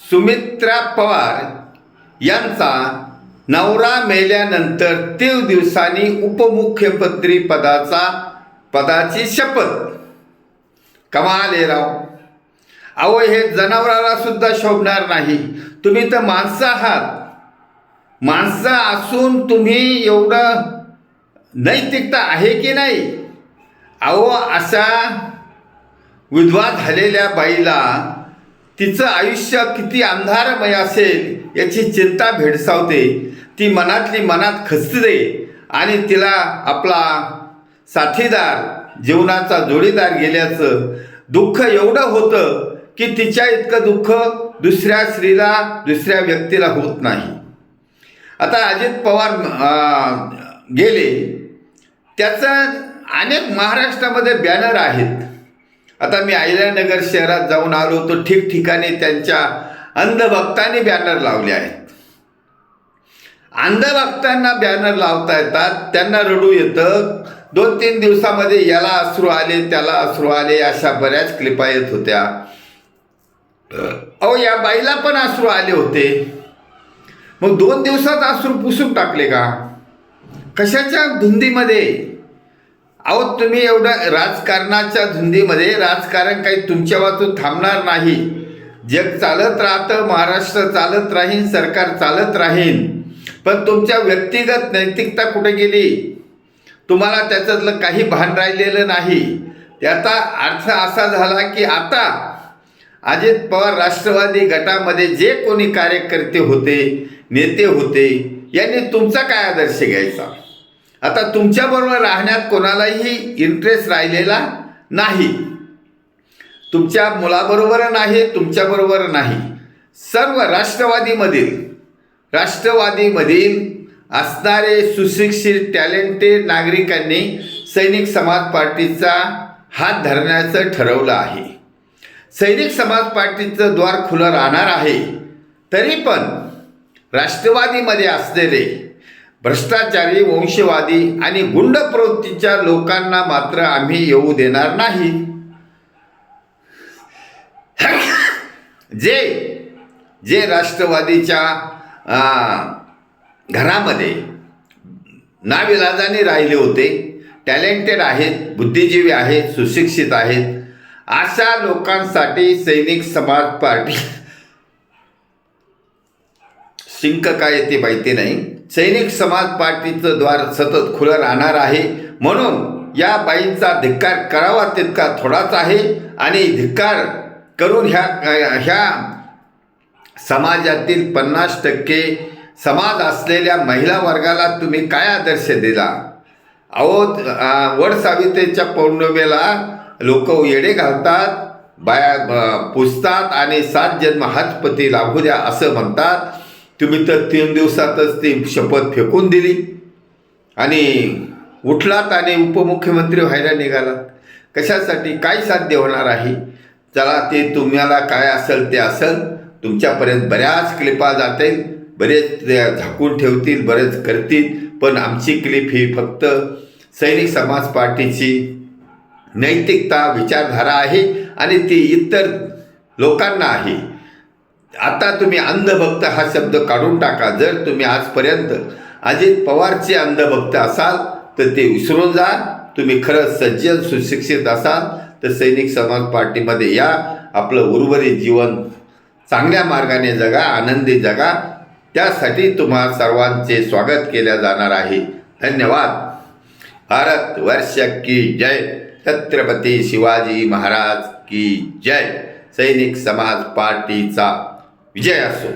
सुमित्रा पवार यांचा नवरा मेल्यानंतर तीन दिवसांनी उपमुख्यमंत्री पदाचा पदाची शपथ. कमाल राव. अहो हे जनावराला सुद्धा शोभणार नाही. तुम्ही तर माणसं आहात. माणसं असून तुम्ही एवढं नैतिकता आहे की नाही? अहो अशा विधवा झालेल्या बाईला तिचं आयुष्य किती अंधारमय असेल याची चिंता भेडसावते. ती मनातली मनात खचते आणि तिला आपला साथीदार जीवनाचा जोडीदार गेल्याचं दुःख एवढं होतं की तिच्या इतकं दुःख दुसऱ्या स्त्रीला दुसऱ्या व्यक्तीला होत नाही. आता अजित पवार गेले. त्याचं अनेक महाराष्ट्रामध्ये बॅनर आहेत. आता मी अहिल्यानगर शहरात जाऊन आलो तो ठिकठिकाणी त्यांच्या अंधभक्तांनी बॅनर लावले आहेत. अंधभक्तांना बॅनर लावता येतात त्यांना रडू येतं. दोन तीन दिवसामध्ये याला अश्रू आले त्याला अश्रू आले अशा बऱ्याच क्लिपा येत होत्या. अहो या बाईला पण अश्रू आले होते. मग दोन दिवसात अश्रू पुसून टाकले का? कशाच्या धुंदीमध्ये? अहो तुम्ही एवढं राजकारणाच्या धुंदीमध्ये राजकारण काही तुमच्या वाचून थांबणार नाही. जग चालत राहतं महाराष्ट्र चालत राहीन सरकार चालत राहीन. पण तुमच्या व्यक्तिगत नैतिकता कुठे गेली? तुम्हाला त्याच्यातलं काही भान राहिलेलं नाही. त्याचा अर्थ असा झाला की आता अजित पवार राष्ट्रवादी गटामध्ये जे कोणी कार्यकर्ते होते नेते होते यांनी तुमचा काय आदर्श घ्यायचा? आता तुमच्याबरोबर राहण्यात कोणालाही इंटरेस्ट राहिलेला नाही. तुमच्या मुलाबरोबर नाही तुमच्याबरोबर नाही. सर्व राष्ट्रवादीमधील राष्ट्रवादीमधील असणारे सुशिक्षित टॅलेंटेड नागरिकांनी सैनिक समाज पार्टीचा हात धरण्याचं ठरवलं आहे. सैनिक समाज पार्टीचं द्वार खुलं राहणार आहे. तरी पण राष्ट्रवादीमध्ये असलेले भ्रष्टाचारी वंशवादी आणि गुंड प्रवृत्तीच्या लोकांना मात्र आम्ही येऊ देणार नाही. जे जे राष्ट्रवादीच्या घरामध्ये नाविलाजाने राहिले होते टॅलेंटेड आहेत बुद्धिजीवी आहेत सुशिक्षित आहेत अशा लोकांसाठी सैनिक समाज पार्टी शिंक काय येते माहिती नाही. सैनिक समाज पार्टीचं द्वार सतत खुलं राहणार आहे. म्हणून या बाईंचा धिक्कार करावा तितका थोडाच आहे. आणि धिक्कार करून ह्या ह्या समाजातील पन्नास टक्के समाज असलेल्या महिला वर्गाला तुम्ही काय आदर्श दिला? अहो वड सावित्रीच्या पौर्णिमेला लोक येडे घालतात बाया पुजतात आणि सात जन्म हाचपती लाभू द्या असं म्हणतात. तुम्ही तर तीन दिवसातच ती शपथ फेकून दिली. आणि उठलात आणि उपमुख्यमंत्री व्हायला निघालात. कशासाठी काय साध्य होणार आहे? चला ते तुम्हाला काय असेल ते असेल. तुमच्यापर्यंत बऱ्याच क्लिपा जातील बरेच झाकून ठेवतील बरेच करतील. पण आमची क्लिप ही फक्त सैनिक समाज पार्टीची नैतिकता विचारधारा आहे आणि ती इतर लोकांना आहे. आता तुम्ही अंधभक्त हा शब्द काढून टाका. जर तुम्ही आजपर्यंत अजित पवारचे अंधभक्त असाल तर ते विसरून जा. तुम्ही खरंच सज्जन सुशिक्षित असाल तर सैनिक समाज पार्टीमध्ये या. आपलं उर्वरित जीवन चांगल्या मार्गाने जगा आनंदी जगा. त्यासाठी तुम्हा सर्वांचे स्वागत केल्या जाणार आहे. धन्यवाद. भारत वर्ष की जय. छत्रपती शिवाजी महाराज की जय. सैनिक समाज पार्टीचा विजय असो